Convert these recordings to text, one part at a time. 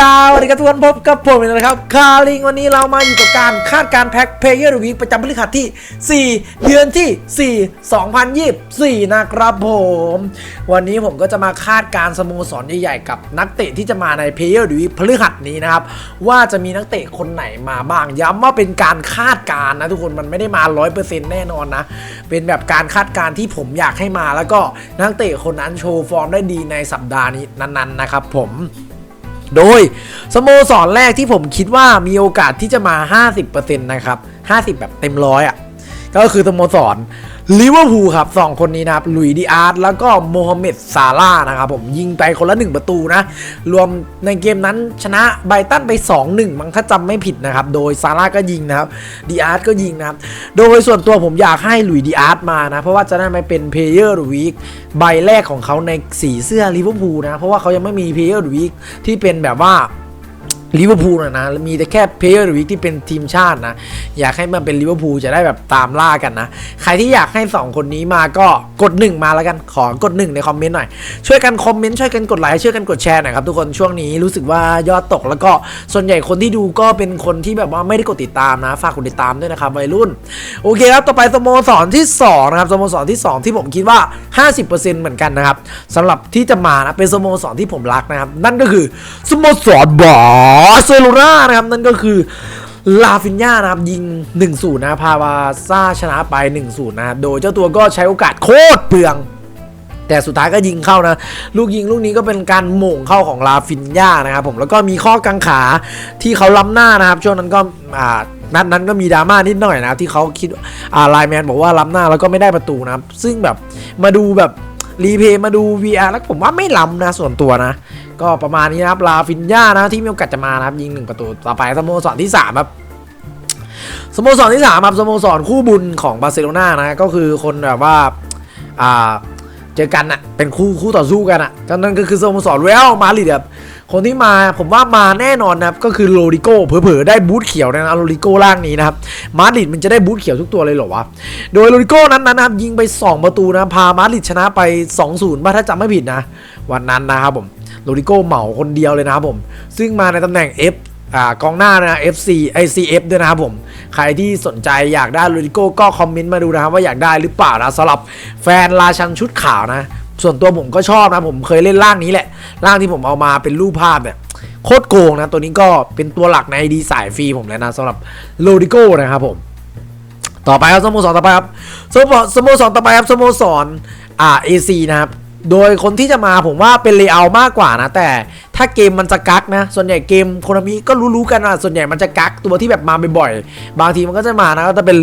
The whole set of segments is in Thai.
สวัสดีครับทุกคนพบกับผมอีกแล้วนะครับคาริงวันนี้เรามาอยู่กับการคาดการแพ็คเพย์เยอร์วีประจำพฤหัสที่ 4 เดือนที่ 4 2024 นะครับผม วันนี้ผมก็จะมาคาดการสโมสรใหญ่ๆกับนักเตะที่จะมาในเพย์เยอร์วีพฤหัสนี้นะครับ ว่าจะมีนักเตะคนไหนมาบ้างย้ำว่าเป็นการคาดการนะทุกคนมันไม่ได้มา 100%แน่นอนนะ เป็นแบบการคาดการที่ผมอยากให้มาแล้วก็นักเตะคนนั้นโชว์ฟอร์มได้ดีในสัปดาห์นี้นั้นๆนะครับผม โดยสโมสรแรกที่ผมคิดว่ามีโอกาสที่จะมา 50%นะครับ 50 แบบเต็มร้อยอะ ก็คือสโมสร ลิเวอร์พูลครับสองคนนี้นะครับลุยดีอาร์ตแล้วก็โมฮัมเหม็ดซาร่านะครับผมยิงไปคนละ 1 ประตูนะ รวมในเกมนั้นชนะไบตันไป 2-1 มั้งถ้าจำไม่ผิดนะครับ โดยซาร่าก็ยิงนะครับดีอาร์ตก็ยิงนะครับ โดยส่วนตัวผมอยากให้ลุยดีอาร์ตมานะ เพราะว่าจะได้ไม่เป็นเพลเยอร์วีคใบแรกของเขาในสีเสื้อลิเวอร์พูลนะเพราะว่าเขายังไม่มีเพลเยอร์วีคที่เป็นแบบว่า ลิเวอร์พูลนะนะ มีแต่แค่เพลเยอร์วิกที่เป็นทีมชาตินะ อยากให้มันเป็นลิเวอร์พูลจะได้แบบตามล่ากันนะ ใครที่อยากให้ 2 คนนี้มาก็กด 1 มาแล้วกัน ขอกด 1 ในคอมเมนต์หน่อย ช่วยกันคอมเมนต์ ช่วยกันกดไลค์ ช่วยกันกดแชร์หน่อยครับทุกคน ช่วงนี้รู้สึกว่ายอดตกแล้วก็ส่วนใหญ่คนที่ดูก็เป็นคนที่แบบว่าไม่ได้กดติดตามนะ ฝากกดติดตามด้วยนะครับวัยรุ่น โอเคครับ ต่อไปสโมสรที่2นะครับ สโมสรที่ 2 ที่ผมคิดว่า 50%เหมือนกันนะครับสำหรับที่จะมานะ เป็นสโมสรที่ผมรักนะครับ นั่นก็คือสโมสรบาร์เซโลนานะครับ นั่นก็คือลาฟินญานะครับ ยิง 1-0 นะพาวาซ่าชนะไป 1-0 นะครับโดยเจ้าตัวก็ใช้โอกาสโคตรเปลือง แต่สุดท้ายก็ยิงเข้านะ ลูกยิงลูกนี้ก็เป็นการหม่งเข้าของลาฟินญานะครับผมแล้วก็มีข้อกังขาที่เขาล้ำหน้านะครับช่วงนั้นก็อ่านัดนั้นก็มีดราม่านิดหน่อยนะที่เขาคิดอ่าไลแมนบอกว่าล้ำหน้าแล้วก็ไม่ได้ประตูนะครับซึ่งแบบมาดูแบบ รีเพย์มาดู VR แล้วผมว่าไม่ล้ำนะส่วนตัวนะ ก็ประมาณนี้นะครับลาฟินญานะที่มีโอกาสจะมานะครับยิงหนึ่งประตูต่อไปสโมสรที่สามครับสโมสรที่สามครับสโมสรคู่บุญของบาร์เซโลนานะก็คือคนแบบว่าอ่าเจอกันอะเป็นคู่คู่ต่อสู้กันอะนั่นก็คือสโมสรเรอัลมาดริดครับ คนที่มาผมว่ามาแน่นอนนะครับก็คือโรดิโก้เผลอๆได้บูทเขียวนะโรดิโก้ล่างนี้นะครับมาดริดมันจะได้บูทเขียวทุกตัวเลยเหรอวะโดยโรดิโก้นั้นนะครับยิงไป 2 ประตูนะพามาดริดชนะไป 2-0บ้าถ้าจำไม่ผิดนะ วันนั้นนะครับผมโรดิโก้เหมาคนเดียวเลยนะครับผม ซึ่งมาในตำแหน่ง F อ่ากองหน้านะ FC ICF ด้วยนะครับผม ใครที่สนใจอยากได้โรดิโก้ก็คอมเมนต์มาดูนะครับว่าอยากได้หรือเปล่านะสำหรับแฟนราชันชุดขาวนะ ส่วนตัวผมก็ชอบนะผมเคยเล่นร่างนี้แหละ ร่างที่ผมเอามาเป็นรูปภาพเนี่ยโคตรโกงนะ ตัวนี้ก็เป็นตัวหลักในดีสายฟรีผมเลยนะสำหรับโลดิโก้นะครับผม ต่อไปครับสโมสรต่อไปครับสโมสสโมสรต่อไปครับสโมสรอ่าเอซีนะครับ โดยคนที่จะมาผมว่าเป็นเลเยอร์มากกว่านะ แต่ถ้าเกมมันจะกักนะ ส่วนใหญ่เกมโคนามิก็รู้ๆกันว่าส่วนใหญ่มันจะกักตัวที่แบบมาบ่อยๆ บางทีมันก็จะมานะก็จะเป็น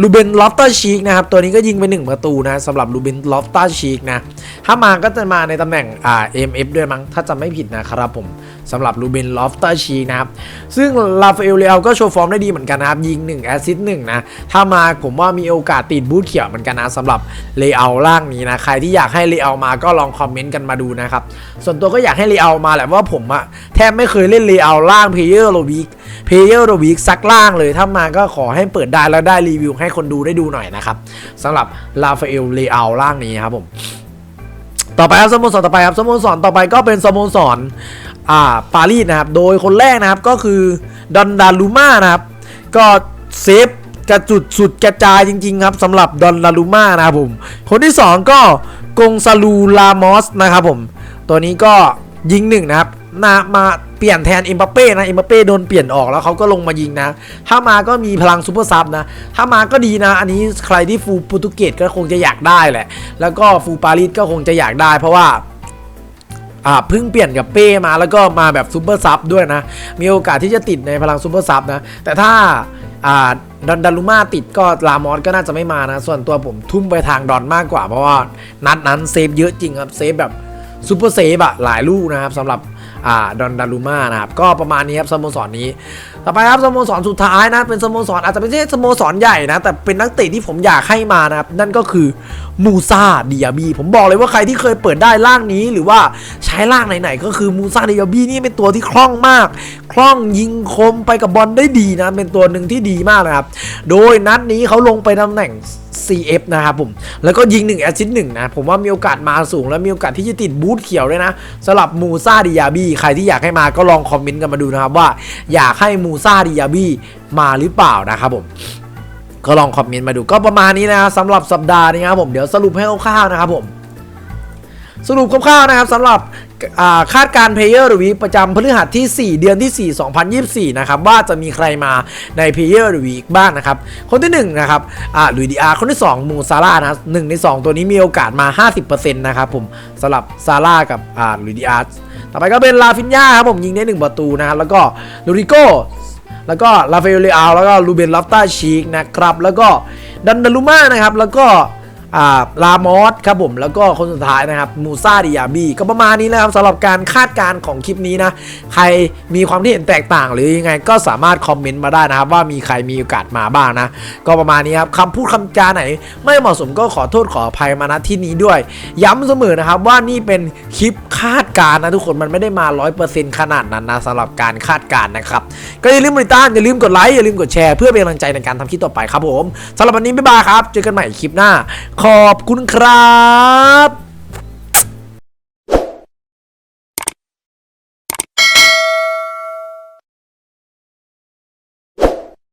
ลูเบนลอฟเตอร์ชีกนะครับ ตัวนี้ก็ยิงไป 1 ประตูนะสำหรับลูเบนลอฟเตอร์ชีกนะ ถ้ามาก็จะมาในตำแหน่งอ่า MF ด้วยมั้งถ้าจำไม่ผิดนะครับผม สำหรับลูเบนลอฟเตอร์ชีนะครับ ซึ่งลาฟาเอลเลอก็โชว์ฟอร์มได้ดีเหมือนกันนะครับ ยิง1แอสซิสต์หนึ่งนะ ถ้ามาผมว่ามีโอกาสติดบูทเขียวเหมือนกันนะสำหรับเลเยอร์ล่างนี้นะ ใครที่อยากให้เลเยอมาก็ลองคอมเมนต์กันมาดูนะครับ ส่วนตัวก็อยากให้เลเยอมาแหละว่าผมอะแทบไม่เคยเล่นเลเยอร์ล่างเพเยอร์โรวิกเพเยอร์โรวิกซักล่างเลย ถ้ามาก็ขอให้เปิดได้แล้วได้รีวิวให้คนดูได้ดูหน่อยนะครับสำหรับลาฟาเอลเลเยอร์ล่างนี้ครับผมต่อไปครับสโมสรต่อไปครับสโมสรต่อไปก็เป็นสโมสร อ่าปารีสนะครับ โดยคนแรกนะครับก็คือดอนดาลูมานะครับ ก็เซฟกระจุดสุดกระจายจริงๆครับสำหรับดอนดาลูมานะครับผม คนที่ 2 ก็กงซาลูลามอสนะครับผม ตัวนี้ก็ยิงหนึ่งนะครับนามาเปลี่ยนแทนเอ็มบัปเป้นะเอ็มบัปเป้โดนเปลี่ยนออกแล้วเขาก็ลงมายิงนะ ถ้ามาก็มีพลังซูเปอร์ซับนะ ถ้ามาก็ดีนะ อันนี้ใครที่ฟูโปรตุเกสก็คงจะอยากได้แหละ แล้วก็ฟูปารีสก็คงจะอยากได้เพราะว่า อ่าเพิ่งเปลี่ยนกับเป้มาแล้วก็มาแบบซูเปอร์ซับด้วยนะ มีโอกาสที่จะติดในพลังซูเปอร์ซับนะ แต่ถ้าอ่าดอนดารุมาติดก็ลามอสก็น่าจะไม่มานะ ส่วนตัวผมทุ่มไปทางดอนมากกว่าเพราะว่านัดนั้นเซฟเยอะจริงครับเซฟแบบซูเปอร์เซฟอะหลายลูกนะครับสำหรับ อ่าดอนดารุมานะครับก็ประมาณนี้ครับสโมสรนี้ ต่อไปครับสโมสรสุดท้ายนะเป็นสโมสรอาจจะไม่ใช่สโมสรใหญ่นะแต่เป็นนักเตะที่ผมอยากให้มานะครับนั่นก็คือมูซาเดียบีผมบอกเลยว่าใครที่เคยเปิดได้ล่างนี้หรือว่าใช้ล่างไหนๆก็คือมูซาเดียบีนี่เป็นตัวที่คล่องมาก คล่องยิงคมไปกับบอลได้ดีนะเป็นตัวหนึ่งที่ดีมากนะครับโดยนัดนี้เขาลงไปตำแหน่ง CF นะครับผม แล้วก็ยิง1แอสซิสต์หนึ่งนะ ผมว่ามีโอกาสมาสูง และมีโอกาสที่จะติดบูทเขียวด้วยนะสำหรับมูซาดิยาบีใครที่อยากให้มาก็ลองคอมเมนต์กันมาดูนะครับว่าอยากให้มูซาดิยาบีมาหรือเปล่านะครับผมก็ลองคอมเมนต์มาดูก็ประมาณนี้นะครับสำหรับสัปดาห์นี้ครับผมเดี๋ยวสรุปให้คร่าวๆนะครับผมสรุปคร่าวๆนะครับสำหรับ คาดการเพลเยอร์หรือวีประจำพฤหัสที่ 4 เดือนที่ 4 2024 นะครับ ว่าจะมีใครมาในเพลเยอร์หรือวีบ้างนะครับ คนที่1นะครับอ่าลุยดีอาร์คนที่ 2 มูซาร่านะหนึ่งใน 2 ตัวนี้มีโอกาสมา 50%นะครับผมสำหรับซาร่ากับอ่าลุยดีอาร์ต่อไปก็เป็นลาฟินยาครับผมยิงได้ 1 ประตูนะครับแล้วก็ลูริโกแล้วก็ลาเฟลเลอาแล้วก็ลูเบนลอฟตาชีกนะครับแล้วก็ดันดารุมานะครับแล้วก็ ลามอสครับผมแล้วก็คนสุดท้ายนะครับมูซาดิยาบีก็ประมาณนี้นะครับสำหรับการคาดการณ์ของคลิปนี้นะ ใครมีความที่เห็นแตกต่างหรือยังไงก็สามารถคอมเมนต์มาได้นะครับ ว่ามีใครมีโอกาสมาบ้างนะ ก็ประมาณนี้ครับคำพูดคำจาไหน ไม่เหมาะสมก็ขอโทษขออภัยมาณที่นี้ด้วย ย้ำเสมอนะครับว่านี่เป็นคลิป คาดการณ์นะทุกคนมันไม่ได้มา 100%ขนาดนั้นนะสำหรับการคาดการณ์นะครับ ก็อย่าลืมกดติดตามอย่าลืมกดไลค์อย่าลืมกดแชร์เพื่อเป็นกำลังใจในการทำคลิปต่อไปครับผมสำหรับวันนี้บ๊ายบายครับ เจอกันใหม่คลิปหน้า ขอบคุณครับ